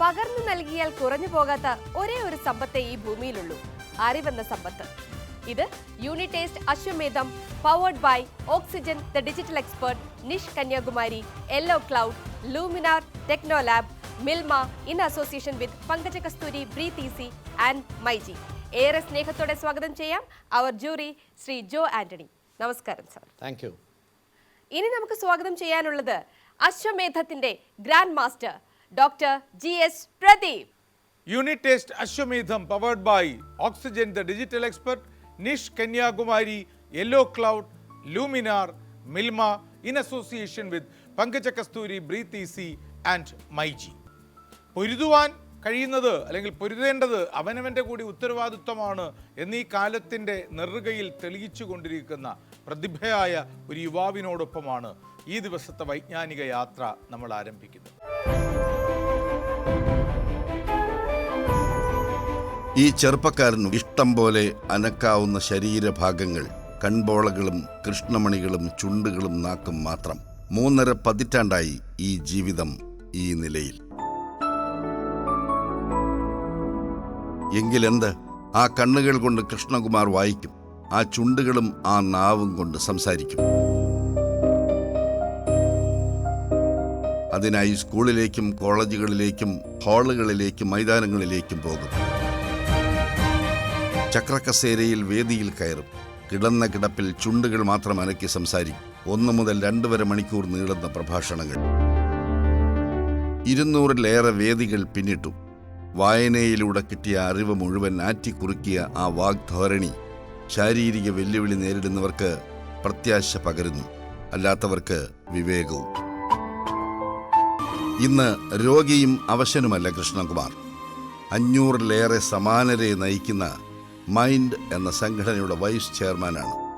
പകർന്നു നൽകിയാൽ കുറഞ്ഞു പോകാത്ത ഒരേ ഒരു സമ്പത്തേ ഈ ഭൂമിയിലുള്ളൂ. അറിവെന്ന സമ്പത്ത്. ഇത് unit test Ashwamedham powered by oxygen the digital expert Nish Kanyakumari yellow cloud Luminar techno lab Milma in association with Pankaja Kasthuri breathe easy and myG ഏറെ സ്നേഹത്തോടെ സ്വാഗതം ചെയ്യാം. അവർ ജൂറി ശ്രീ ജോ ആന്റണി നമസ്കാരം സാർ താങ്ക് ഇനി നമുക്ക് സ്വാഗതം ചെയ്യാനുള്ളത് അശ്വമേധത്തിന്റെ grand master doctor G S Pradeep unit test Ashwamedham powered by oxygen the digital expert Nish Kanyakumari yellow cloud Luminar Milma in association with Pankaja Kasthuri and myG പൊരുതുവാൻ കഴിയുന്നത് അല്ലെങ്കിൽ പൊരുതേണ്ടത് അവനവന്റെ കൂടി ഉത്തരവാദിത്വമാണ് എന്നീ കാലത്തിന്റെ നെറുകയിൽ തെളിയിച്ചു കൊണ്ടിരിക്കുന്ന പ്രതിഭയായ ഒരു യുവാവിനോടൊപ്പമാണ് ഈ ദിവസത്തെ വൈജ്ഞാനിക യാത്ര നമ്മൾ ആരംഭിക്കുന്നത്. ഈ ചെറുപ്പക്കാരന് ഇഷ്ടം പോലെ അനക്കാവുന്ന ശരീരഭാഗങ്ങൾ കൺബോളകളും കൃഷ്ണമണികളും ചുണ്ടുകളും നാക്കും മാത്രം മൂന്നര പതിറ്റാണ്ടായി ഈ ജീവിതം ഈ നിലയിൽ. എങ്കിലെന്ത്? ആ കണ്ണുകൾ കൊണ്ട് കൃഷ്ണകുമാർ വായിക്കും. ആ ചുണ്ടുകളും ആ നാവും കൊണ്ട് സംസാരിക്കും. അതിനായി സ്കൂളിലേക്കും കോളേജുകളിലേക്കും ഹാളുകളിലേക്കും മൈതാനങ്ങളിലേക്കും പോകും. ചക്രക്കസേരയിൽ വേദിയിൽ കയറും. കിടന്ന കിടപ്പിൽ ചുണ്ടുകൾ മാത്രം അനക്കി സംസാരിക്കും. ഒന്ന് മുതൽ രണ്ട് വരെ മണിക്കൂർ നീളുന്ന പ്രഭാഷണങ്ങൾ. ഇരുന്നൂറിലേറെ വേദികൾ പിന്നിട്ടു. വായനയിലൂടെ കിട്ടിയ അറിവ് മുഴുവൻ ആറ്റിക്കുറുക്കിയ ആ വാഗ്ധോരണി ശാരീരിക വെല്ലുവിളി നേരിടുന്നവർക്ക് പ്രത്യാശ പകരുന്നു. അല്ലാത്തവർക്ക് വിവേകവും. ഇന്ന് രോഗിയും അവശനുമല്ല കൃഷ്ണകുമാർ. അഞ്ഞൂറിലേറെ സമാനരെ നയിക്കുന്ന മൈൻഡ് എന്ന സംഘടനയുടെ വൈസ് ചെയർമാനാണ്.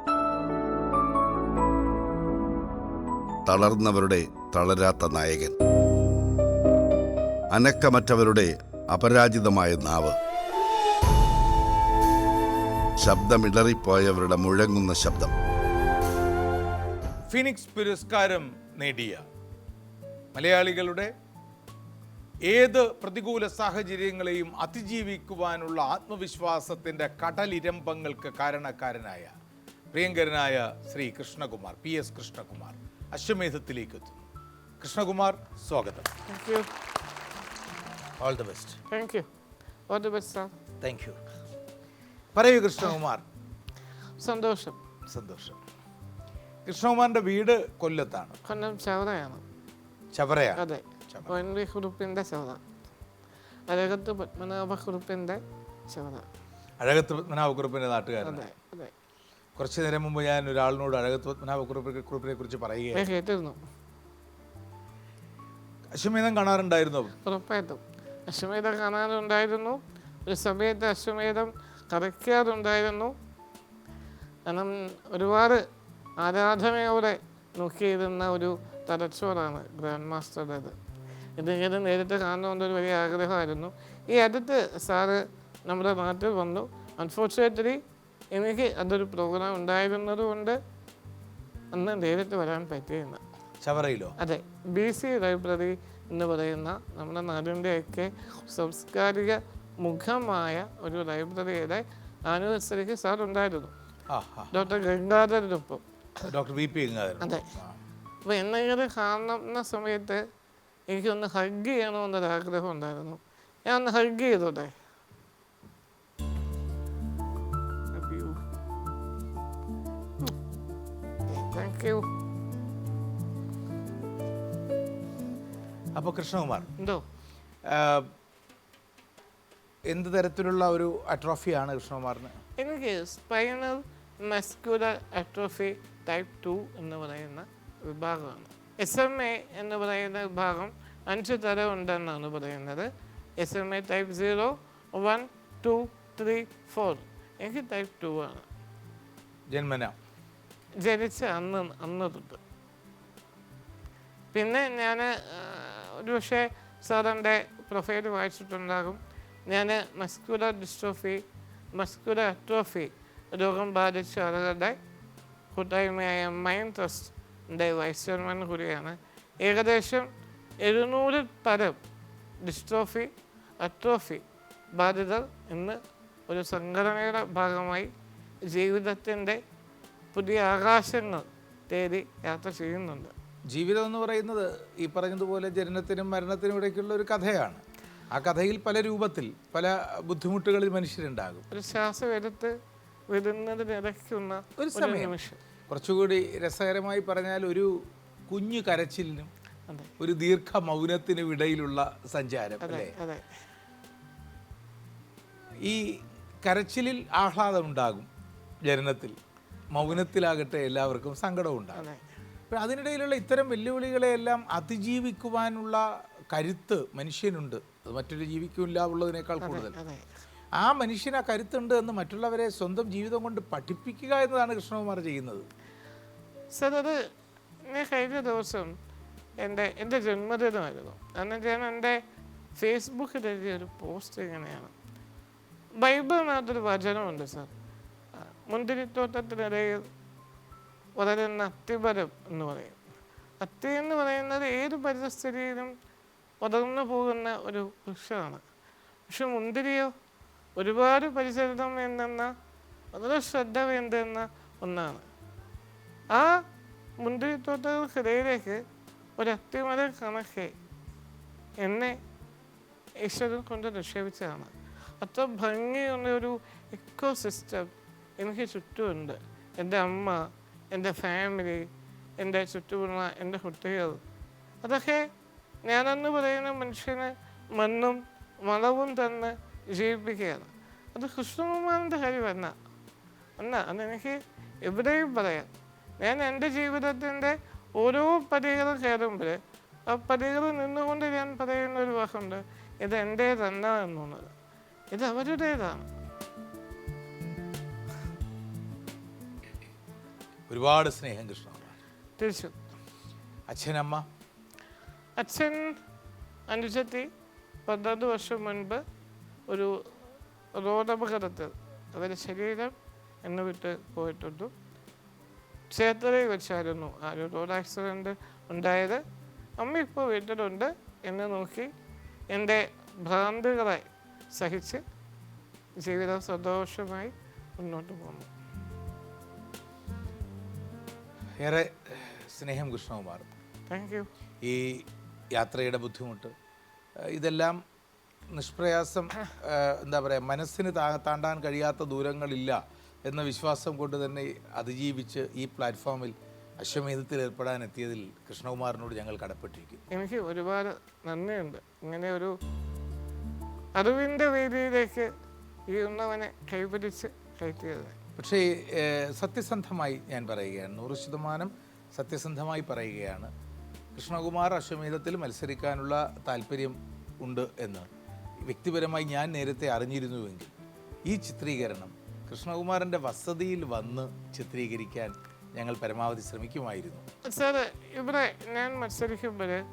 തളർന്നവരുടെ തളരാത്ത നായകൻ. അനക്കമറ്റവരുടെ അപരാജിതമായ നാവ്. ശബ്ദമിടറിപ്പോയവരുടെ മുഴങ്ങുന്ന ശബ്ദം. ഫിനിക്സ് പുരസ്കാരം നേടിയ മലയാളികളുടെ ഏത് പ്രതികൂല സാഹചര്യങ്ങളെയും അതിജീവിക്കുവാനുള്ള ആത്മവിശ്വാസത്തിന്റെ കടലിരമ്പങ്ങൾക്ക് കാരണക്കാരനായ പ്രിയങ്കരനായ ശ്രീ കൃഷ്ണകുമാർ പി എസ് കൃഷ്ണകുമാർ അശ്വമേധത്തിലേക്ക് എത്തുന്നു. കൃഷ്ണകുമാർ സ്വാഗതം. Thank you. All the best thank you all the best sir thank you പറയൂ കൃഷ്ണകുമാർ. സന്തോഷം. സന്തോഷം. കൃഷ്ണകുമാറിന്റെ വീട് കൊല്ലത്താണ്. കൊല്ലം ചവറയാണ്. ചവറയാണ്. അതെ. ഒ എൻ വി കുറുപ്പിന്റെ ചവറ. അഴകത്ത് പത്മനാഭ കുറുപ്പിന്റെ ചവറ. അഴകത്ത് പത്മനാഭക്കുറുപ്പിന്റെ നാട്ടുകാരൻ അതെ അതെ. കുറച്ചു നേരം മുമ്പ് ഞാൻ ഒരാളിനോട് അഴകത്ത് പത്മനാഭക്കുറുപ്പിനെ കുറിപ്പിനെ കുറിച്ച് പറയുകയായിരുന്നു ഞാൻ കേട്ടിരുന്നു. അശ്വമേധം കാണാറുണ്ടായിരുന്നോ? ഉറപ്പായിട്ടും. അശ്വമേധം കാണാറുണ്ടായിരുന്നു. ഒരു സമയത്ത് അശ്വമേധം കറക്കാറുണ്ടായിരുന്നു കാരണം ഒരുപാട് ആരാധനയോടെ നോക്കിയിരുന്ന ഒരു തലച്ചോറാണ് ഗ്രാൻഡ് മാസ്റ്ററുടേത്. ഇതെങ്കിലും നേരിട്ട് കാണണമെന്നൊരു വലിയ ആഗ്രഹമായിരുന്നു. ഈ അടുത്ത് സാറ് നമ്മുടെ നാട്ടിൽ വന്നു. അൺഫോർച്ചുനേറ്റ്ലി എനിക്ക് അതൊരു പ്രോഗ്രാം ഉണ്ടായിരുന്നതുകൊണ്ട് അന്ന് നേരിട്ട് വരാൻ പറ്റിയില്ല. ചവറയിലോ? അതെ. ബി സി ലൈബ്രറി എന്ന് പറയുന്ന നമ്മുടെ നാടിന്റെയൊക്കെ സാംസ്കാരിക മുഖമായ ഒരു ലൈബ്രറിയുടെ ആനിവേഴ്സറിക്ക് സാർ ഉണ്ടായിരുന്നു. ഡോക്ടർ ഗംഗാധരനൊപ്പം ഡോക്ടർ വി പി ഗംഗാധരൻ. അതെ. അപ്പോൾ എന്നെങ്കിലും കാണുന്ന സമയത്ത് എനിക്കൊന്ന് ഹഗ് ചെയ്യണമെന്നൊരാഗ്രഹം ഉണ്ടായിരുന്നു. ഞാൻ ഒന്ന് ഹഗ് ചെയ്തോട്ടെ? താങ്ക് യു അപ്പോൾ കൃഷ്ണകുമാർ എന്തോ? എന്ത് തരത്തിലുള്ള ഒരു അട്രോഫിയാണ് കൃഷ്ണകുമാറിന്? എനിക്ക് spinal muscular atrophy type two എന്ന് പറയുന്ന വിഭാഗമാണ്. എസ് എം എ എന്ന് പറയുന്ന വിഭാഗം അഞ്ച് തരം ഉണ്ടെന്നാണ് പറയുന്നത്. S M A type zero one two three four എനിക്ക് ടൈപ്പ് ടു ആണ്. ജന്മന. ജനിച്ച അന്ന് അന്ന് തൊട്ട്. പിന്നെ ഞാൻ ഒരു പക്ഷേ സാറിന്റെ പ്രൊഫൈൽ വായിച്ചിട്ടുണ്ടാകും. ഞാൻ മസ്കുലർ ഡിസ്ട്രോഫി മസ്കുലർ അട്രോഫി രോഗം ബാധിച്ച ആളുകളുടെ കൂട്ടായ്മയായ മൈൻ ട്രസ്റ്റിന്റെ വൈസ് ചെയർമാൻ കൂടിയാണ്. ഏകദേശം എഴുന്നൂറിൽ പരം ഡിസ്ട്രോഫി അട്രോഫി ബാധിതർ ഇന്ന് ഒരു സംഘടനയുടെ ഭാഗമായി ജീവിതത്തിന്റെ പുതിയ ആകാശങ്ങൾ തേടി യാത്ര ചെയ്യുന്നുണ്ട്. ജീവിതം എന്ന് പറയുന്നത് ഈ പറഞ്ഞതുപോലെ ജനനത്തിനും മരണത്തിനും ഇടയ്ക്കുള്ള ഒരു കഥയാണ്. ആ കഥയിൽ പല രൂപത്തിൽ പല ബുദ്ധിമുട്ടുകളിൽ മനുഷ്യരുണ്ടാകും. ഒരു ശ്വാസം എടുത്ത് വിടുന്നതിനിടയ്ക്കുന്ന ഒരു സമയം. കുറച്ചുകൂടി രസകരമായി പറഞ്ഞാൽ ഒരു കുഞ്ഞു കരച്ചിലിനും ഒരു ദീർഘ മൗനത്തിനും ഇടയിലുള്ള സഞ്ചാരം അല്ലേ? ഈ കരച്ചിലിൽ ആഹ്ലാദം ഉണ്ടാകും ജനനത്തിൽ. മൗനത്തിലാകട്ടെ എല്ലാവർക്കും സങ്കടം ഉണ്ടാകും. അതിനിടയിലുള്ള ഇത്തരം വെല്ലുവിളികളെയെല്ലാം അതിജീവിക്കുവാനുള്ള കരുത്ത് മനുഷ്യനുണ്ട്. അത് മറ്റൊരു ജീവിക്കില്ല ഉള്ളതിനേക്കാൾ കൂടുതൽ. ആ മനുഷ്യന് ആ കരുത്തുണ്ട് എന്ന് മറ്റുള്ളവരെ സ്വന്തം ജീവിതം കൊണ്ട് പഠിപ്പിക്കുക എന്നതാണ് കൃഷ്ണകുമാർ ചെയ്യുന്നത്. സർ അത് ഞാൻ കഴിഞ്ഞ ദിവസം എന്റെ എന്റെ ജന്മദിനമായിരുന്നു. അന്ന് ഞാൻ എന്റെ ഫേസ്ബുക്കിൽ എഴുതിയ ഒരു പോസ്റ്റ് ഇങ്ങനെയാണ്. ബൈബിളിനകത്തൊരു വചനമുണ്ട് സർ. മുന്തിരിത്തോട്ടത്തിനിടയിൽ വളരുന്ന അത്തിമരം എന്ന് പറയും. അത്തി എന്ന് പറയുന്നത് ഏത് പരിസ്ഥിതിയിലും വളർന്നു പോകുന്ന ഒരു വൃക്ഷമാണ്. പക്ഷെ മുന്തിരിയോ ഒരുപാട് പരിചരണം വേണ്ടുന്ന വളരെ ശ്രദ്ധ വേണ്ടുന്ന ഒന്നാണ്. ആ മുന്തിരിത്തോട്ടങ്ങൾക്കിടയിലേക്ക് ഒരു അത്തിമരം കണക്കെ എന്നെ ഈശ്വരൻ കൊണ്ട് നിക്ഷേപിച്ചതാണ്. അത്ര ഭംഗിയുള്ള ഒരു ഇക്കോ സിസ്റ്റം എനിക്ക് ചുറ്റുമുണ്ട്. എന്റെ അമ്മ എന്റെ ഫാമിലി എന്റെ ചുറ്റുമുള്ള എന്റെ കുട്ടികൾ അതൊക്കെ ഞാനെന്ന് പറയുന്ന മനുഷ്യനെ മണ്ണും വളവും തന്നെ ജീവിപ്പിക്കുകയാണ്. അത് കൃഷ്ണകുമാറിന്റെ കാര്യമല്ല. അല്ല അതെനിക്ക് എവിടെയും പറയാം. ഞാൻ എന്റെ ജീവിതത്തിന്റെ ഓരോ പടികളും കയറുമ്പോൾ ആ പടികൾ നിന്നുകൊണ്ട് ഞാൻ പറയുന്ന ഒരു വാക്കുണ്ട്. ഇത് എന്റേതല്ല എന്നുള്ളത്. ഇത് അവരുടേതാണ്. ഒരുപാട് സ്നേഹം കൃഷ്ണ. തിരിച്ചു അച്ഛനമ്മ അച്ഛൻ അനുജത്തി പന്ത്രണ്ട് വർഷം മുൻപ് ഒരു റോഡപകടത്തിൽ അവരുടെ ശരീരം എന്നു വിട്ട് പോയിട്ടുണ്ട്. ക്ഷേത്രയിൽ വെച്ചായിരുന്നു ആ ഒരു റോഡ് ആക്സിഡന്റ് ഉണ്ടായത്. അമ്മ ഇപ്പോൾ വീട്ടിലുണ്ട് എന്നെ നോക്കി എന്റെ ഭ്രാന്തികളെ സഹിച്ച് ജീവിതം സന്തോഷമായി മുന്നോട്ട് പോകുന്നു. ഏറെ സ്നേഹം കൃഷ്ണകുമാർ. താങ്ക് യു ഈ യാത്രയുടെ ബുദ്ധിമുട്ട്. ഇതെല്ലാം നിഷ്പ്രയാസം എന്താ പറയുക മനസ്സിന് താ താണ്ടാൻ കഴിയാത്ത ദൂരങ്ങളില്ല എന്ന വിശ്വാസം കൊണ്ട് തന്നെ അതിജീവിച്ച് ഈ പ്ലാറ്റ്ഫോമിൽ അശ്വമേധത്തിൽ ഏർപ്പെടാൻ എത്തിയതിൽ കൃഷ്ണകുമാറിനോട് ഞങ്ങൾ കടപ്പെട്ടിരിക്കും എനിക്ക് ഒരുപാട് നന്ദിയുണ്ട്. ഇങ്ങനെ ഒരു അറിവിന്റെ വേദിയിലേക്ക് ഈ ഉണ്ണവനെ കൈപിടിച്ച് കയറ്റിയത്. പക്ഷേ സത്യസന്ധമായി ഞാൻ പറയുകയാണ്. നൂറ് ശതമാനം സത്യസന്ധമായി പറയുകയാണ്. കൃഷ്ണകുമാർ അശ്വമേധത്തിൽ മത്സരിക്കാനുള്ള താല്പര്യം ഉണ്ട് എന്ന്. വ്യക്തിപരമായി ഞാൻ നേരത്തെ അറിഞ്ഞിരുന്നുവെങ്കിൽ ഈ ചിത്രീകരണം കൃഷ്ണകുമാറിന്റെ വസതിയിൽ വന്ന് ചിത്രീകരിക്കാൻ ഞങ്ങൾ പരമാവധി ശ്രമിക്കുമായിരുന്നു. സാറ് ഇവിടെ ഞാൻ മത്സരിക്കുമ്പോൾ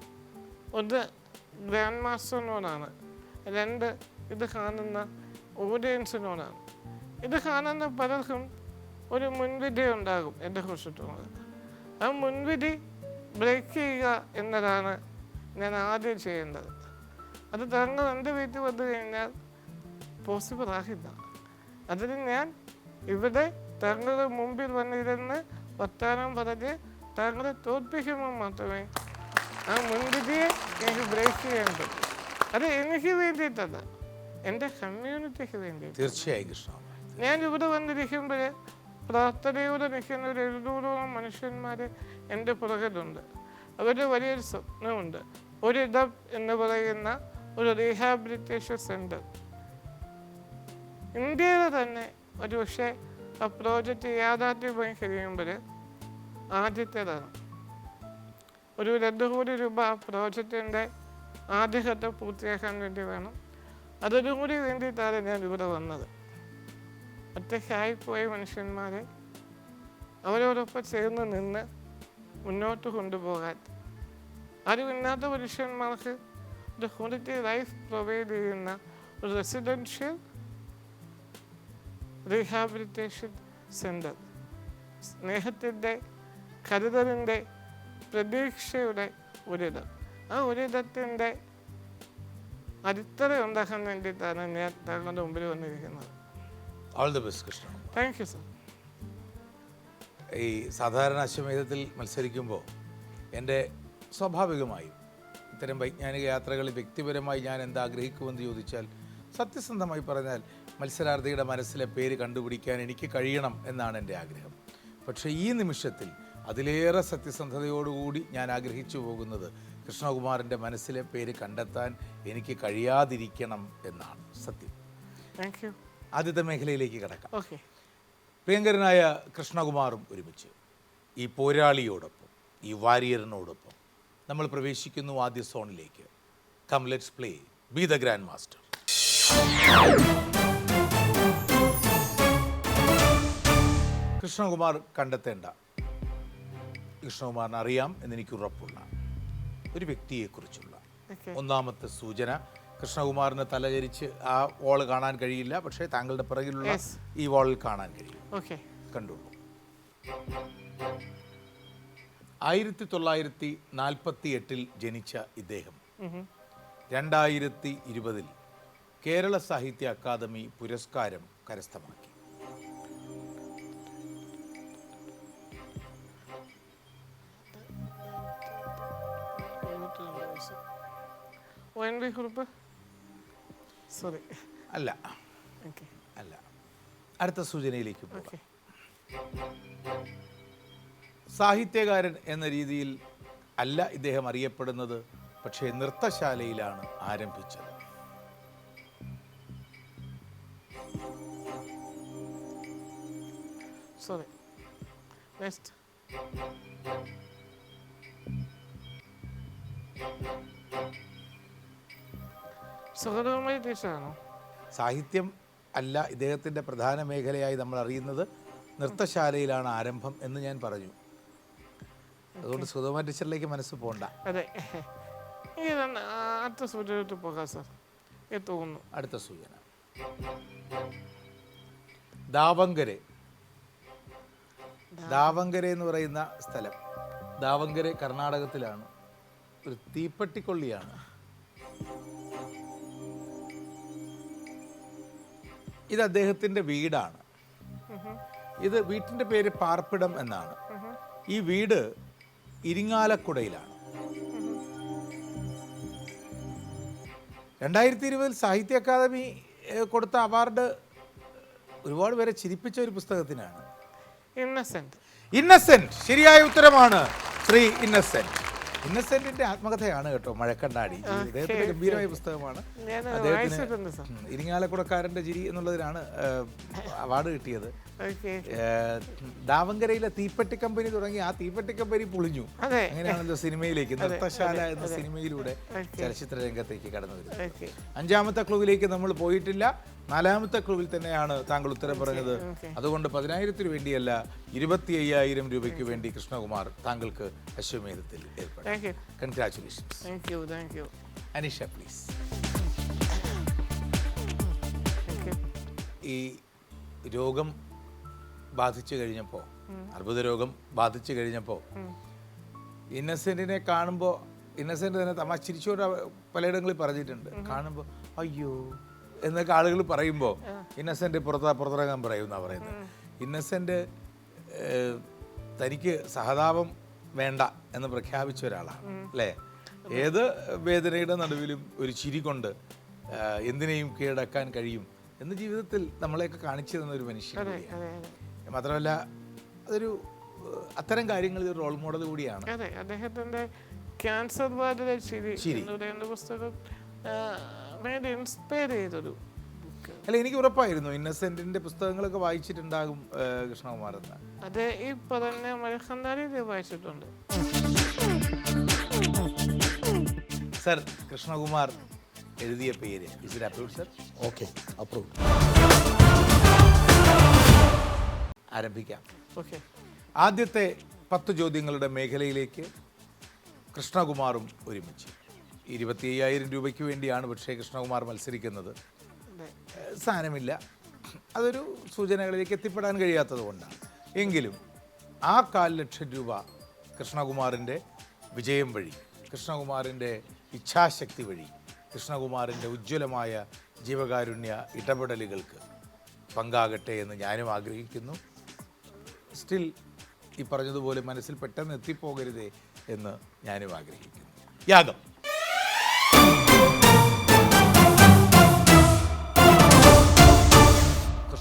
ഒന്ന് ഗ്രാൻഡ് മാസ്റ്ററിനോടാണ് രണ്ട് ഇത് കാണുന്ന ഓഡിയൻസിനോടാണ്. ഇത് കാണുന്ന പലർക്കും ഒരു മുൻവിധി ഉണ്ടാകും എന്റെ കുറിച്ചിട്ടുള്ളത്. ആ മുൻവിധി ബ്രേക്ക് ചെയ്യുക എന്നതാണ് ഞാൻ ആദ്യം ചെയ്യേണ്ടത്. അത് താങ്കൾ എന്റെ വീട്ടിൽ വന്നു കഴിഞ്ഞാൽ പോസിബിൾ ആകില്ല. അതിന് ഞാൻ ഇവിടെ താങ്കളുടെ മുമ്പിൽ വന്നിരുന്ന് വർത്താനം പറഞ്ഞ് താങ്കളെ തോൽപ്പിക്കുമ്പോൾ മാത്രമേ ആ മുൻവിധിയെ എനിക്ക് ബ്രേക്ക് ചെയ്യാൻ പറ്റൂ അത് എനിക്ക് വേണ്ടിയിട്ടല്ല എന്റെ കമ്മ്യൂണിറ്റിക്ക് വേണ്ടി തീർച്ചയായും ഞാൻ ഇവിടെ വന്നിരിക്കുമ്പോൾ പ്രാർത്ഥനയോടെ നിൽക്കുന്ന ഒരു എഴുന്നൂറോളം മനുഷ്യന്മാർ എന്റെ പുറകിലുണ്ട്. അവരുടെ വലിയൊരു സ്വപ്നമുണ്ട്. ഒരു ഇടം എന്ന് പറയുന്ന ഒരു റീഹാബിലിറ്റേഷൻ സെന്റർ ഇന്ത്യയിൽ തന്നെ ഒരുപക്ഷെ ആ പ്രോജക്റ്റ് യാഥാർത്ഥ്യമായി കഴിയുമ്പോൾ ആദ്യത്തേതാണ്. ഒരു രണ്ട് കോടി രൂപ ആ പ്രോജക്റ്റിന്റെ ആദ്യഘട്ടം പൂർത്തിയാക്കാൻ വേണ്ടി വേണം. അതൊരു കൂടി വേണ്ടിയിട്ടാണ് ഞാൻ ഇവിടെ വന്നത്. ഒറ്റയ്ക്കായിപ്പോയ മനുഷ്യന്മാരെ അവരോടൊപ്പം ചേർന്ന് നിന്ന് മുന്നോട്ട് കൊണ്ടുപോകാൻ. അറിവില്ലാത്ത മനുഷ്യന്മാർക്ക് ഒരു ക്വാളിറ്റി ലൈഫ് പ്രൊവൈഡ് ചെയ്യുന്ന ഒരു റെസിഡൻഷ്യൽ റീഹാബിലിറ്റേഷൻ സെന്റർ സ്നേഹത്തിന്റെ കരുതലിന്റെ പ്രതീക്ഷയുടെ ഒരിടം. ആ ഒരിടത്തിന്റെ അടിത്തറ ഉണ്ടാക്കാൻ വേണ്ടിയിട്ടാണ് ഞാൻ താങ്കളുടെ മുമ്പിൽ വന്നിരിക്കുന്നത്. All the best Krishna. Thank you sir ഈ സാധാരണ അശ്വമേധത്തിൽ മത്സരിക്കുമ്പോൾ എന്റെ സ്വാഭാവികമായും ഇത്തരം വൈജ്ഞാനിക യാത്രകളിൽ വ്യക്തിപരമായി ഞാൻ എന്താഗ്രഹിക്കുമെന്ന് ചോദിച്ചാൽ സത്യസന്ധമായി പറഞ്ഞാൽ മത്സരാർത്ഥിയുടെ മനസ്സിലെ പേര് കണ്ടുപിടിക്കാൻ എനിക്ക് കഴിയണം എന്നാണ് എന്റെ ആഗ്രഹം. പക്ഷേ ഈ നിമിഷത്തിൽ അതിലേറെ സത്യസന്ധതയോടുകൂടി ഞാൻ ആഗ്രഹിച്ചു പോകുന്നത് കൃഷ്ണകുമാറിന്റെ മനസ്സിലെ പേര് കണ്ടെത്താൻ എനിക്ക് കഴിയാതിരിക്കണം എന്നാണ് സത്യം. താങ്ക് യു ആദ്യത്തെ മേഖലയിലേക്ക് കിടക്കാം. ഓക്കെ. പ്രിയങ്കരനായ കൃഷ്ണകുമാറും ഒരുമിച്ച് ഈ പോരാളിയോടൊപ്പം ഈ വാരിയറിനോടൊപ്പം നമ്മൾ പ്രവേശിക്കുന്നു ആദ്യ സോണിലേക്ക്. Come let's play be the grand master Krishnakumar കണ്ടെത്തേണ്ട കൃഷ്ണകുമാറിന് അറിയാം എന്നെനിക്ക് ഉറപ്പുള്ള ഒരു വ്യക്തിയെക്കുറിച്ചുള്ള ഒന്നാമത്തെ സൂചന കൃഷ്ണകുമാറിന് തലചരിച്ച് ആ വോൾ കാണാൻ കഴിയില്ല. പക്ഷേ താങ്കളുടെ പിറകിലുള്ള ഈ വാളിൽ കാണാൻ കഴിയും. ഓക്കെ കണ്ടുള്ളൂ. ആയിരത്തി തൊള്ളായിരത്തി നാൽപ്പത്തി എട്ടിൽ ജനിച്ച ഇദ്ദേഹം. രണ്ടായിരത്തി ഇരുപതിൽ കേരള സാഹിത്യ അക്കാദമി പുരസ്കാരം കരസ്ഥമാക്കി. O N V Kurup sorry അല്ല. അല്ല. അടുത്ത സൂചനയിലേക്ക് പോകാം. സാഹിത്യകാരൻ എന്ന രീതിയിൽ അല്ല ഇദ്ദേഹം അറിയപ്പെടുന്നത് പക്ഷേ നൃത്തശാലയിലാണ് ആരംഭിച്ചത്. സോറി നെക്സ്റ്റ് ടീച്ചറാണോ സാഹിത്യം അല്ല ഇദ്ദേഹത്തിന്റെ പ്രധാന മേഖലയായി നമ്മൾ അറിയുന്നത് നൃത്തശാലയിലാണ് ആരംഭം എന്ന് ഞാൻ പറഞ്ഞു. അതുകൊണ്ട് സുധമ ടീച്ചറിലേക്ക് മനസ്സ് പോകണ്ട അതെ. അടുത്ത സൂര്യട്ട് പോകാം സാർ. തോന്നുന്നു. അടുത്ത സൂചന. ദാവങ്കരെ. ദാവങ്കരെ എന്ന് പറയുന്ന സ്ഥലം. ദാവങ്കരെ കർണാടകത്തിലാണ്. ഒരു തീപ്പെട്ടിക്കൊള്ളിയാണ്. ഇത് അദ്ദേഹത്തിന്റെ വീടാണ്. ഇത് വീട്ടിന്റെ പേര് പാർപ്പിടം എന്നാണ്. ഈ വീട് ഇരിങ്ങാലക്കുടയിലാണ്. രണ്ടായിരത്തി ഇരുപതിൽ സാഹിത്യ അക്കാദമി കൊടുത്ത അവാർഡ് ഒരുപാട് പേരെ ചിരിപ്പിച്ച ഒരു പുസ്തകത്തിനാണ്. ഇന്നസെന്റ് ഇന്നസെന്റ് ശരിയായ ഉത്തരമാണ് ശ്രീ ഇന്നസെന്റ് ഇന്നസെന്റിന്റെ ആത്മകഥയാണ് കേട്ടോ മഴക്കണ്ണാടി. അദ്ദേഹത്തിന്റെ ഗംഭീരമായ പുസ്തകമാണ്. അദ്ദേഹത്തിന് ഇരിങ്ങാലക്കുടക്കാരന്റെ ജിരി എന്നുള്ളതിനാണ് അവാർഡ് കിട്ടിയത്. ദാവങ്കരയിലെ തീപ്പെട്ടി കമ്പനി തുടങ്ങി ആ തീപ്പെട്ടി കമ്പനി പൊളിഞ്ഞു അങ്ങനെയാണല്ലോ സിനിമയിലേക്ക് നൃത്തശാല എന്ന സിനിമയിലൂടെ ചലച്ചിത്ര രംഗത്തേക്ക് കടന്നു വരുന്നത്. അഞ്ചാമത്തെ ക്ലൂവിലേക്ക് നമ്മൾ പോയിട്ടില്ല. നാലാമത്തെ ക്ലൂവിൽ തന്നെയാണ് താങ്കൾ ഉത്തരം പറഞ്ഞത്. അതുകൊണ്ട് പതിനായിരത്തിന് വേണ്ടിയല്ല ഇരുപത്തി അയ്യായിരം രൂപയ്ക്ക് വേണ്ടി കൃഷ്ണകുമാർ താങ്കൾക്ക് അശ്വമേധത്തിൽ ഏർപ്പെടും അനിഷ പ്ലീസ് ഈ രോഗം ബാധിച്ചു കഴിഞ്ഞപ്പോൾ അർബുദ രോഗം ബാധിച്ചു കഴിഞ്ഞപ്പോൾ ഇന്നസെന്റിനെ കാണുമ്പോൾ ഇന്നസെന്റ് തന്നെ തമാശ ചിരിച്ചുകൊണ്ട് പലയിടങ്ങളിൽ പറഞ്ഞിട്ടുണ്ട്. കാണുമ്പോൾ അയ്യോ എന്നൊക്കെ ആളുകൾ പറയുമ്പോൾ ഇന്നസെന്റ് പുറത്താ പുറത്തിറങ്ങാൻ പറയുമെന്നാണ് പറയുന്നത്. ഇന്നസെന്റ് തനിക്ക് സഹതാപം വേണ്ട എന്ന് പ്രഖ്യാപിച്ച ഒരാളാണ് അല്ലേ? ഏത് വേദനയുടെ നടുവിലും ഒരു ചിരി കൊണ്ട് എന്തിനേയും കീഴടക്കാൻ കഴിയും എന്ന് ജീവിതത്തിൽ നമ്മളെയൊക്കെ കാണിച്ചു തന്ന ഒരു മനുഷ്യൻ കൂടിയാണ്. മാത്രമല്ല അതൊരു അത്തരം കാര്യങ്ങൾ ഒരു റോൾ മോഡൽ കൂടിയാണ്. അതെ അദ്ദേഹത്തിന്റെ ക്യാൻസർ ബാധിത ചിരി ചിരി. എന്ന് പറയുന്ന പുസ്തകം വേണ്ടി ഇൻസ്പയർ ചെയ്തൊരു അല്ല എനിക്ക് ഉറപ്പായിരുന്നു ഇന്നസെന്റിന്റെ പുസ്തകങ്ങളൊക്കെ വായിച്ചിട്ടുണ്ടാകും കൃഷ്ണകുമാർ അതെ ഈ പറഞ്ഞ മഴക്കന്താരി വായിച്ചിട്ടുണ്ട്. സർ കൃഷ്ണകുമാർ എഴുതിയ പേര്. Is approve sir okay approve ആരംഭിക്കാം. ഓക്കെ ആദ്യത്തെ പത്ത് ചോദ്യങ്ങളുടെ മേഖലയിലേക്ക് കൃഷ്ണകുമാറും ഒരുമിച്ച്. ഇരുപത്തി അയ്യായിരം രൂപയ്ക്ക് വേണ്ടിയാണ് പക്ഷേ കൃഷ്ണകുമാർ മത്സരിക്കുന്നത് സാധനമില്ല അതൊരു സൂചനകളിലേക്ക് എത്തിപ്പെടാൻ കഴിയാത്തത് കൊണ്ടാണ്. എങ്കിലും ആ കാൽ ലക്ഷം രൂപ കൃഷ്ണകുമാറിന്റെ വിജയം വഴി കൃഷ്ണകുമാറിന്റെ ഇച്ഛാശക്തി വഴി കൃഷ്ണകുമാറിന്റെ ഉജ്ജ്വലമായ ജീവകാരുണ്യ ഇടപെടലുകൾക്ക് പങ്കാകട്ടെ എന്ന് ഞാനും ആഗ്രഹിക്കുന്നു. സ്റ്റിൽ ഈ പറഞ്ഞതുപോലെ മനസ്സിൽ പെട്ടെന്ന് എത്തിപ്പോകരുതേ എന്ന് ഞാനും ആഗ്രഹിക്കുന്നു. യാഗം.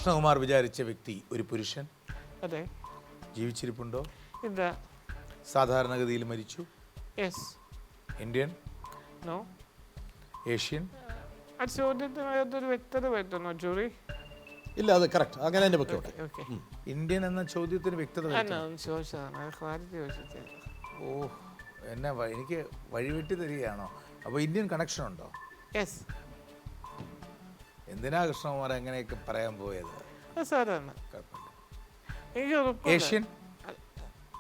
കൃഷ്ണകുമാർ വിചാരിച്ച വ്യക്തി ഒരു പുരുഷൻ? അതെ. ജീവിച്ചിരിപ്പുണ്ടോ? ഇല്ല. സാധാരണഗതിയിൽ മരിച്ചു? യെസ് ഇന്ത്യൻ നോ ഏഷ്യൻ ആ ചോദ്യത്തിനകത്തൊരു വ്യക്തത വരുത്തണോ ജൂറി ഇല്ല അത് കറക്റ്റ് അങ്ങനെ തന്നെ വെക്കോട്ടെ ഓക്കെ ഇന്ത്യൻ എന്ന ചോദ്യത്തിന് വ്യക്തത വരുത്തണം. ഒന്ന് ചോദിച്ചതാണ്. അത് ക്ലാരിറ്റി ചോദിച്ചത് ഓ എന്നെ വ- എനിക്ക് വഴിവെട്ടി തരികയാണോ? അപ്പോൾ ഇന്ത്യൻ കണക്ഷൻ ഉണ്ടോ? യെസ് എന്തിനാ കൃഷ്ണകുമാർ അങ്ങനെയൊക്കെ പറയാൻ പോയത്? സാധാരണ. Asian?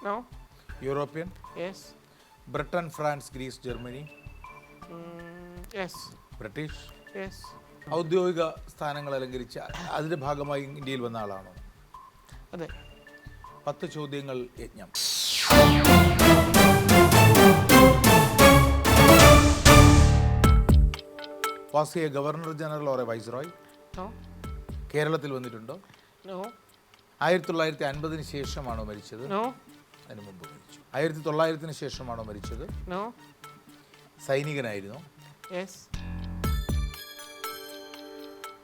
No. European? Yes. Britain France Greece Germany? Yes. British? Yes. ഔദ്യോഗിക സ്ഥാനങ്ങൾ അലങ്കരിച്ച അതിന്റെ ഭാഗമായി ഇന്ത്യയിൽ വന്ന ആളാണോ? അതെ. പത്ത് ചോദ്യങ്ങൾ യജ്ഞം. Was a governor general or a viceroy no കേരളത്തിൽ വന്നിട്ടുണ്ടോ? ആയിരത്തി തൊള്ളായിരത്തി അൻപതിന് ശേഷമാണോ മരിച്ചത്? അതിനു മുമ്പ് മരിച്ചു. ആയിരത്തി തൊള്ളായിരത്തിന് ശേഷമാണോ മരിച്ചത്? സൈനികനായിരുന്നു?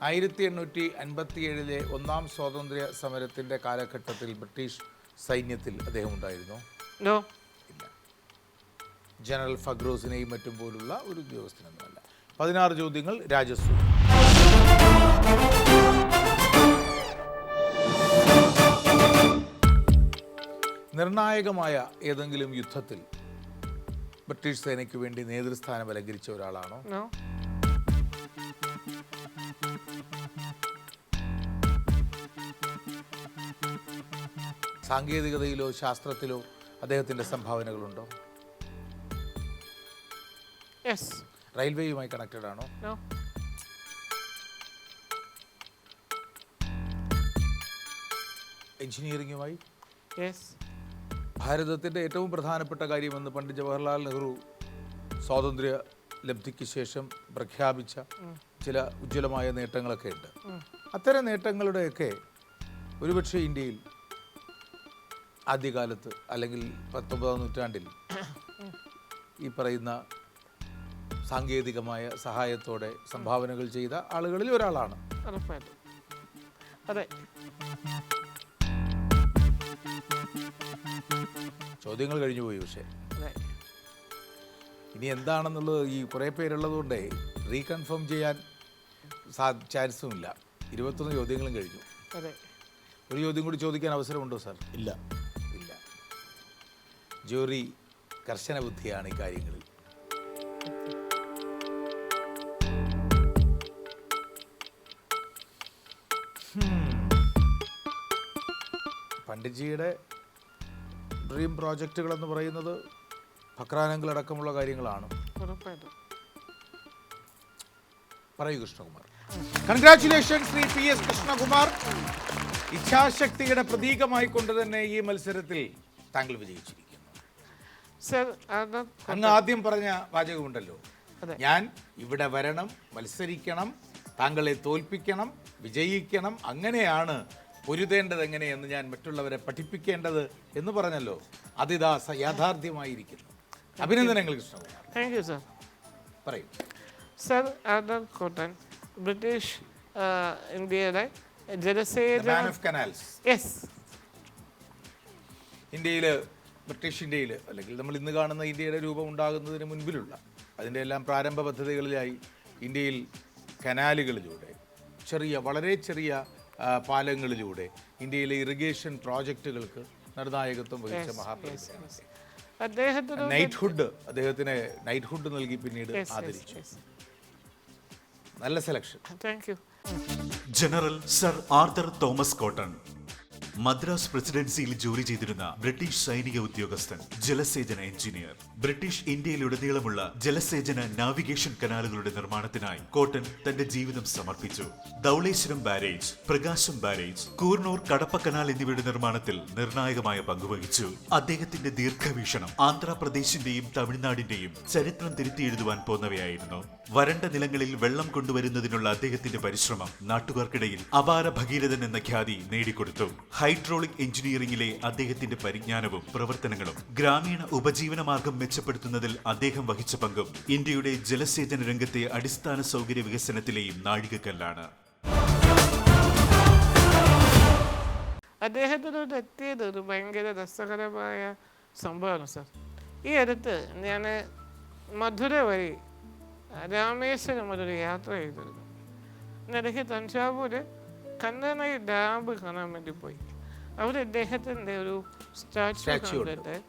ആയിരത്തി എണ്ണൂറ്റി അൻപത്തി ഏഴിലെ ഒന്നാം സ്വാതന്ത്ര്യ സമരത്തിന്റെ കാലഘട്ടത്തിൽ ബ്രിട്ടീഷ് സൈന്യത്തിൽ അദ്ദേഹം ഉണ്ടായിരുന്നു? ഇല്ല. ജനറൽ ഫഗ്രോസിനെയും മറ്റും പോലുള്ള ഒരു ഉദ്യോഗസ്ഥനൊന്നുമല്ല. പതിനാറ് ചോദ്യങ്ങൾ രാജസ്വ. നിർണായകമായ ഏതെങ്കിലും യുദ്ധത്തിൽ ബ്രിട്ടീഷ് സേനയ്ക്ക് വേണ്ടി നേതൃസ്ഥാനം അലങ്കരിച്ച ഒരാളാണോ? സാങ്കേതികതയിലോ ശാസ്ത്രത്തിലോ അദ്ദേഹത്തിന്റെ സംഭാവനകളുണ്ടോ? യെസ് റെയിൽവേയുമായി കണക്റ്റഡ് ആണോ? എഞ്ചിനീയറിംഗുമായി ഭാരതത്തിന്റെ ഏറ്റവും പ്രധാനപ്പെട്ട കാര്യമെന്ന് പണ്ഡിറ്റ് ജവഹർലാൽ നെഹ്റു സ്വാതന്ത്ര്യ ലബ്ധിക്ക് ശേഷം പ്രഖ്യാപിച്ച ചില ഉജ്ജ്വലമായ നേട്ടങ്ങളൊക്കെ ഉണ്ട്. അത്തരം നേട്ടങ്ങളുടെയൊക്കെ ഒരുപക്ഷെ ഇന്ത്യയിൽ ആദ്യകാലത്ത് അല്ലെങ്കിൽ പത്തൊമ്പതാം നൂറ്റാണ്ടിൽ ഈ പറയുന്ന സാങ്കേതികമായ സഹായത്തോടെ സംഭാവനകൾ ചെയ്ത ആളുകളിൽ ഒരാളാണ്. ഉറപ്പായിട്ടും. അതെ. ചോദ്യങ്ങൾ കഴിഞ്ഞു പോയി പക്ഷേ. അതെ. ഇനി എന്താണെന്നുള്ളത് ഈ കുറേ പേരുള്ളതുകൊണ്ട് റീകൺഫേം ചെയ്യാൻ സാ ചാൻസും ഇല്ല ഇരുപത്തൊന്ന് ചോദ്യങ്ങളും കഴിഞ്ഞു. അതെ. ഒരു ചോദ്യം കൂടി ചോദിക്കാൻ അവസരമുണ്ടോ സാർ? ഇല്ല. ഇല്ല. ജോറി കർശന ബുദ്ധിയാണ് ഈ പണ്ഡിറ്റ്ജിയുടെ ഡ്രീം പ്രോജക്റ്റുകൾ എന്ന് പറയുന്നത് ഫക്രാനങ്ങൾ അടക്കമുള്ള കാര്യങ്ങളാണ്. പറയൂ Krishnakumar. Congratulation Shri P S Krishnakumar. ഇച്ഛാശക്തിയുടെ പ്രതീകമായി കൊണ്ട് തന്നെ ഈ മത്സരത്തിൽ താങ്കൾ വിജയിച്ചിരിക്കുന്നു. അങ്ങ് ആദ്യം പറഞ്ഞ വാചകമുണ്ടല്ലോ. ഞാൻ ഇവിടെ വരണം മത്സരിക്കണം താങ്കളെ തോൽപ്പിക്കണം വിജയിക്കണം അങ്ങനെയാണ് പൊരുതേണ്ടത് എങ്ങനെയെന്ന് ഞാൻ മറ്റുള്ളവരെ പഠിപ്പിക്കേണ്ടത് എന്ന് പറഞ്ഞല്ലോ. അതിതാ യാഥാർത്ഥ്യമായിരിക്കുന്നു. അഭിനന്ദനങ്ങൾ കൃഷ്ണകുമാർ താങ്ക് യു സർ പറയൂ. സർ ആദർ കോട്ടൺ ബ്രിട്ടീഷ് ഇന്ത്യയുടെ ജലസേചന ഓഫ് കനാൽസ് യെസ് ഇന്ത്യയിൽ ബ്രിട്ടീഷ് ഇന്ത്യയിൽ അല്ലെങ്കിൽ നമ്മൾ ഇന്ന് കാണുന്ന ഇന്ത്യയുടെ രൂപം ഉണ്ടാകുന്നതിന് മുൻപിലുള്ള അതിന്റെ എല്ലാം പ്രാരംഭ പദ്ധതികളിലായി ഇന്ത്യയിൽ കനാലുകളിലൂടെ ചെറിയ വളരെ ചെറിയ പാലങ്ങളിലൂടെ ഇന്ത്യയിലെ ഇറിഗേഷൻ പ്രോജക്റ്റുകൾക്ക് നിർണായകത്വം വഹിച്ച മഹാപ്രഭു. അദ്ദേഹത്തിന് നൈറ്റ്ഹുഡ് അദ്ദേഹത്തിന് നൈറ്റ്ഹുഡ് നൽകി പിന്നീട് ആദരിച്ചു. നല്ല selection thank you general sir Arthur Thomas Cotton Madras പ്രസിഡൻസിയിൽ ജോലി ചെയ്തിരുന്ന ബ്രിട്ടീഷ് സൈനിക ഉദ്യോഗസ്ഥൻ ജലസേചന എഞ്ചിനീയർ. ബ്രിട്ടീഷ് ഇന്ത്യയിലുടനീളമുള്ള ജലസേചന നാവിഗേഷൻ കനാലുകളുടെ നിർമ്മാണത്തിനായി കോട്ടൻ തന്റെ ജീവിതം സമർപ്പിച്ചു. ധൗളേശ്വരം ബാരേജ് പ്രകാശം ബാരേജ് കൂർണൂർ കടപ്പക്കനാൽ കനാൽ എന്നിവയുടെ നിർമ്മാണത്തിൽ നിർണായകമായ പങ്കുവഹിച്ചു അദ്ദേഹത്തിന്റെ ദീർഘവീക്ഷണം ആന്ധ്രാപ്രദേശിന്റെയും തമിഴ്നാടിന്റെയും ചരിത്രം തിരുത്തിയെഴുതുവാൻ പോന്നവയായിരുന്നു. വരണ്ട നിലങ്ങളിൽ വെള്ളം കൊണ്ടുവരുന്നതിനുള്ള അദ്ദേഹത്തിന്റെ പരിശ്രമം നാട്ടുകാർക്കിടയിൽ അപാര ഭഗീരഥൻ എന്ന ഖ്യാതി നേടിക്കൊടുത്തു. ഹൈഡ്രോളിക് എഞ്ചിനീയറിംഗിലെ അദ്ദേഹത്തിന്റെ പരിജ്ഞാനവും പ്രവർത്തനങ്ങളും ഗ്രാമീണ ഉപജീവന മാർഗം മെച്ചപ്പെടുത്തുന്നതിൽ അദ്ദേഹം വഹിച്ച പങ്കും ഇന്ത്യയുടെ ജലസേചന രംഗത്തെ അടിസ്ഥാന സൗകര്യ വികസനത്തിലെയും നാഴികക്കല്ലാണ്. അദ്ദേഹത്തിനോട് എത്തിയത് ഒരു ഭയങ്കര രസകരമായ സംഭവമാണ് സാർ. ഈ അടുത്ത് ഞാൻ മധുര വഴി രാമേശ്വരം ഒരു യാത്ര ചെയ്തിരുന്നു. ഇടയ്ക്ക് തഞ്ചാവൂർ കന്നണൈ ഡാം കാണാൻ വേണ്ടി പോയി. അവിടെ അദ്ദേഹത്തിന്റെ ഒരു സ്റ്റാച്ചു ഉണ്ട്. കണ്ടിട്ട്.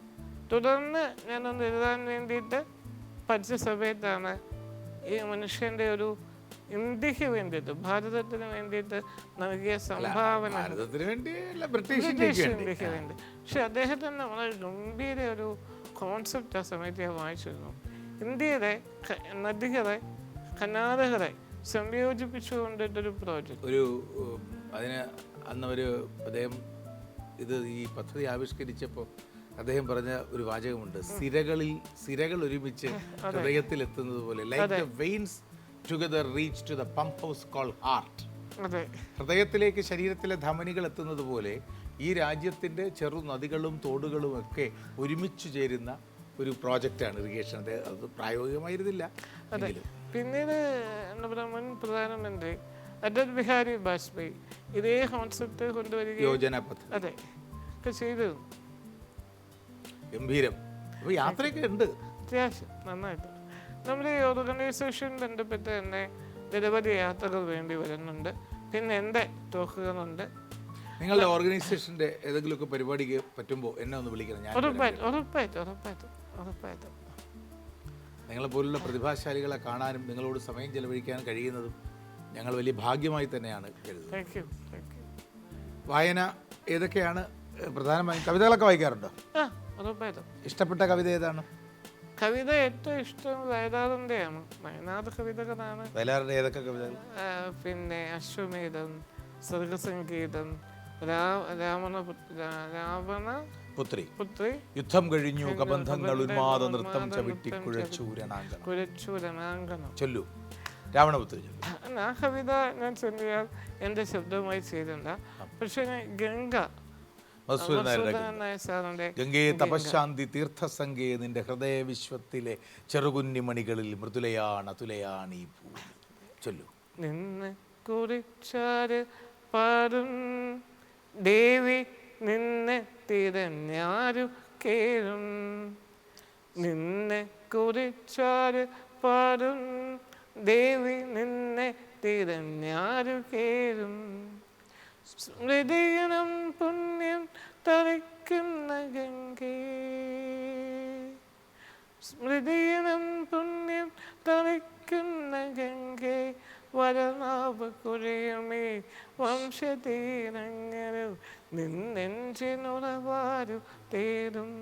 തുടർന്ന് ഞാനൊന്ന് എഴുതാൻ വേണ്ടിയിട്ട് പഠിച്ച സമയത്താണ് ഈ മനുഷ്യന്റെ ഒരു ഇന്ത്യയ്ക്ക് വേണ്ടിയിട്ട് ഭാരതത്തിന് വേണ്ടിയിട്ട് നൽകിയ സംഭാവന. ബ്രിട്ടീഷ് ഇന്ത്യയ്ക്ക് വേണ്ടി. പക്ഷെ അദ്ദേഹത്തിന്റെ വളരെ ഗംഭീര ഒരു കോൺസെപ്റ്റ് ആ സമയത്ത് ഞാൻ വായിച്ചിരുന്നു. ഇന്ത്യയുടെ നദികളെ കനാലുകളെ സംയോജിപ്പിച്ചുകൊണ്ടിട്ടൊരു പ്രോജക്റ്റ് ഒരു അതിന് അന്ന് ഒരു അദ്ദേഹം ഇത് ഈ പദ്ധതി ആവിഷ്കരിച്ചപ്പോൾ അദ്ദേഹം പറഞ്ഞ ഒരു വാചകമുണ്ട്. സിരകളിൽ സിരകൾ ഒരുമിച്ച് ഹൃദയത്തിൽ എത്തുന്നത് പോലെ like the veins together reach to the pump house call heart ഹൃദയത്തിലേക്ക് ശരീരത്തിലെ ധമനികൾ എത്തുന്നത് പോലെ ഈ രാജ്യത്തിന്റെ ചെറു നദികളും തോടുകളും ഒക്കെ ഒരുമിച്ച് ചേരുന്ന ഒരു പ്രോജക്റ്റാണ് ഇറിഗേഷൻ. അത് പ്രായോഗികമായിരുന്നില്ല പിന്നീട് നമ്മുടെ മുൻ പ്രധാനമന്ത്രി അടൽ ബിഹാരി വാജ്പേയി ഇതേ കോൺസെപ്റ്റ് കൊണ്ടുവരികയും യോജന പദ്ധതി. അതെ. ഒക്കെ ചെയ്തു. ഗംഭീരം. യാത്രയൊക്കെ ഉണ്ട്. അത്യാവശ്യം. നന്നായിട്ട്. നമ്മുടെ ഈ ഓർഗനൈസേഷൻ ബന്ധപ്പെട്ട് തന്നെ നിരവധി യാത്രകൾ വേണ്ടി വരുന്നുണ്ട്. പിന്നെ എന്റെ ടോക്കുകളുണ്ട് നിങ്ങളുടെ ഓർഗനൈസേഷന്റെ ഏതെങ്കിലുമൊക്കെ പരിപാടിക്ക് പറ്റുമ്പോൾ എന്നെ ഒന്ന് വിളിക്കണം. ഞാൻ ഉറപ്പായിട്ടും ഉറപ്പായിട്ടും ഉറപ്പായിട്ടും ഉറപ്പായിട്ടും. നിങ്ങളെ പോലുള്ള പ്രതിഭാശാലികളെ കാണാനും നിങ്ങളോട് സമയം ചെലവഴിക്കാനും കഴിയുന്നതും ഞങ്ങൾ വലിയ ഭാഗ്യമായി തന്നെയാണ് കരുതുന്നത്. വായന ഏതൊക്കെയാണ് പ്രധാനമായും കവിതകളൊക്കെ വായിക്കാറുണ്ടോ? ഇഷ്ടപ്പെട്ട കവിത ഏതാണ്? കവിത ഏറ്റവും ഇഷ്ടം വയലാറിന്റെയാണ് വയനാട് കവിതകളാണ്. വയലാറിന്റെ ഏതൊക്കെ കവിതകൾ? പിന്നെ അശ്വമേധം സർഗസംഗീതം രാവണ രാവണ പുത്രി. പുത്രി. യുദ്ധം കഴിഞ്ഞു കബന്ധങ്ങൾ ഉന്മാദ നൃത്തം ചവിട്ടി കുഴച്ചൂരണാങ്കണം കുഴച്ചൂരണാങ്കണം ചൊല്ലു. രാവണപുത്രി ആ കവിത ഞാൻ ചൊല്ലിയാൽ എന്റെ ശബ്ദവുമായി ചെയ്തില്ല പക്ഷേ ഗംഗ ഗംഗയെ ഗംഗേ തപശാന്തി തീർത്ഥസംഖ്യേ നിന്റെ ഹൃദയ വിശ്വത്തിലെ ചെറുകുഞ്ഞിമണികളിൽ മൃദുലയാണ് അതുലയാണ് ഈ പൂ ചൊല്ലു. നിന്നെ കുറിച്ചാര് പാടും. ദേവി നിന്നെ തിരഞ്ഞാരു കേഴും. നിന്നെ കുറിച്ചാര് പാടും. ദേവി നിന്നെ തിരഞ്ഞാരു കേരും സ്മൃതിയിനം പുണ്യം തറയ്ക്കുന്ന ഗംഗേ. സ്മൃതിയിനം പുണ്യം തറയ്ക്കുന്ന ഗംഗേ. വരനാഭ കുഴിയുമേ വംശതീരങ്ങരു നിന്നെഞ്ചിനുറവാരു തേരും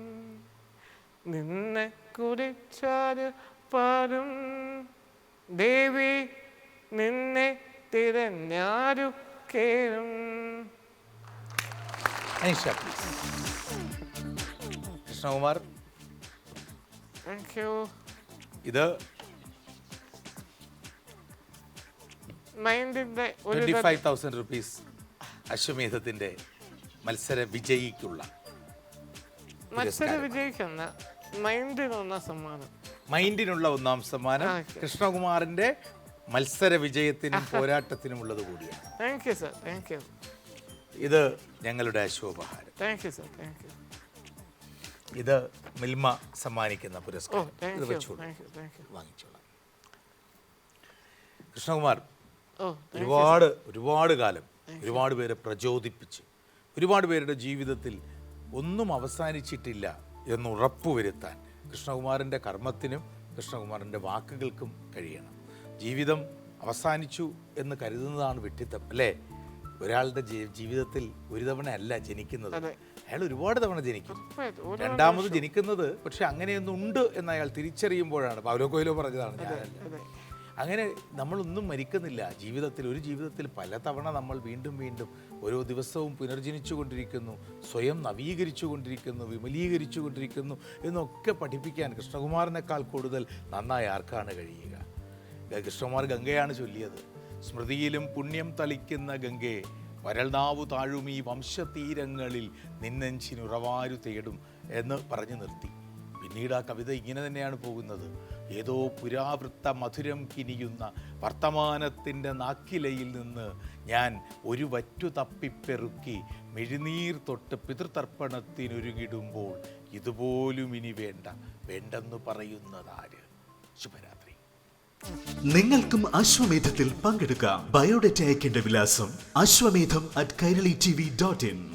നിന്നെ കുറിച്ചാരു പാടും. ദേവി നിന്നെ തിരഞ്ഞാരു കേരും കൃഷ്ണകുമാർ. ഇത് അശ്വമേധത്തിന്റെ ഫൈവ് തൗസൻഡ് റുപ്പീസ് മത്സര വിജയിക്കുള്ള മത്സര വിജയിക്കുന്ന മൈൻഡിനുള്ള സമ്മാനം. മൈൻഡിനുള്ള ഒന്നാം സമ്മാനം കൃഷ്ണകുമാറിന്റെ മത്സര വിജയത്തിനും പോരാട്ടത്തിനും ഉള്ളത് കൂടിയാണ്. Thank you sir thank you ഇത് ഞങ്ങളുടെ അശോപഹാരം thank you sir thank you ഇത് മിൽമ സമ്മാനിക്കുന്ന പുരസ്കാരം. ഇത് വെച്ചോളൂ. വാങ്ങിച്ചോളാം. കൃഷ്ണകുമാർ ഓ ഒരുപാട് ഒരുപാട് കാലം ഒരുപാട് പേരെ പ്രചോദിപ്പിച്ച് ഒരുപാട് പേരുടെ ജീവിതത്തിൽ ഒന്നും അവസാനിച്ചിട്ടില്ല എന്ന് ഉറപ്പുവരുത്താൻ കൃഷ്ണകുമാറിന്റെ കർമ്മത്തിനും കൃഷ്ണകുമാറിന്റെ വാക്കുകൾക്കും കഴിയണം. ജീവിതം അവസാനിച്ചു എന്ന് കരുതുന്നതാണ് വിട്ടിത്തം അല്ലേ? ഒരാളുടെ ജീവിതത്തിൽ ഒരു തവണ അല്ല ജനിക്കുന്നത് അയാൾ ഒരുപാട് തവണ ജനിക്കും. രണ്ടാമത് ജനിക്കുന്നത് പക്ഷെ അങ്ങനെയൊന്നുണ്ട് എന്ന് അയാൾ തിരിച്ചറിയുമ്പോഴാണ്. പൗലോ കോയിലോ പറഞ്ഞതാണ് ഞാനല്ല. അതെ. അങ്ങനെ നമ്മളൊന്നും മരിക്കുന്നില്ല. ജീവിതത്തിൽ ഒരു ജീവിതത്തിൽ പലതവണ നമ്മൾ വീണ്ടും വീണ്ടും ഓരോ ദിവസവും പുനർജനിച്ചു കൊണ്ടിരിക്കുന്നു സ്വയം നവീകരിച്ചു കൊണ്ടിരിക്കുന്നു വിമലീകരിച്ചു കൊണ്ടിരിക്കുന്നു എന്നൊക്കെ പഠിപ്പിക്കാൻ കൃഷ്ണകുമാറിനേക്കാൾ കൂടുതൽ നന്നായി ആർക്കാണ് കഴിയുക? കൃഷ്ണകുമാർ ഗംഗയാണ് ചൊല്ലിയത്. സ്മൃതിയിലും പുണ്യം തളിക്കുന്ന ഗംഗയെ വരൾനാവു താഴും ഈ വംശതീരങ്ങളിൽ നിന്നെഞ്ചിനുറവാരു തേടും എന്ന് പറഞ്ഞു നിർത്തി. പിന്നീട് ആ കവിത ഇങ്ങനെ തന്നെയാണ് പോകുന്നത്. ഏതോ പുരാവൃത്ത മധുരം കിനിയുന്ന വർത്തമാനത്തിന്റെ നാക്കിലയിൽ നിന്ന് ഞാൻ ഒരു വറ്റു തപ്പിപ്പെറുക്കി മിഴിനീർ തൊട്ട് പിതൃതർപ്പണത്തിനൊരുങ്ങിടുമ്പോൾ ഇതുപോലും ഇനി വേണ്ട വേണ്ടെന്ന് പറയുന്നതാര്? ശുഭരാത്രി. നിങ്ങൾക്കും അശ്വമേധത്തിൽ പങ്കെടുക്കാം. ബയോഡേറ്റ അയക്കേണ്ട വിലാസം Ashwamedham at Kairali T V dot in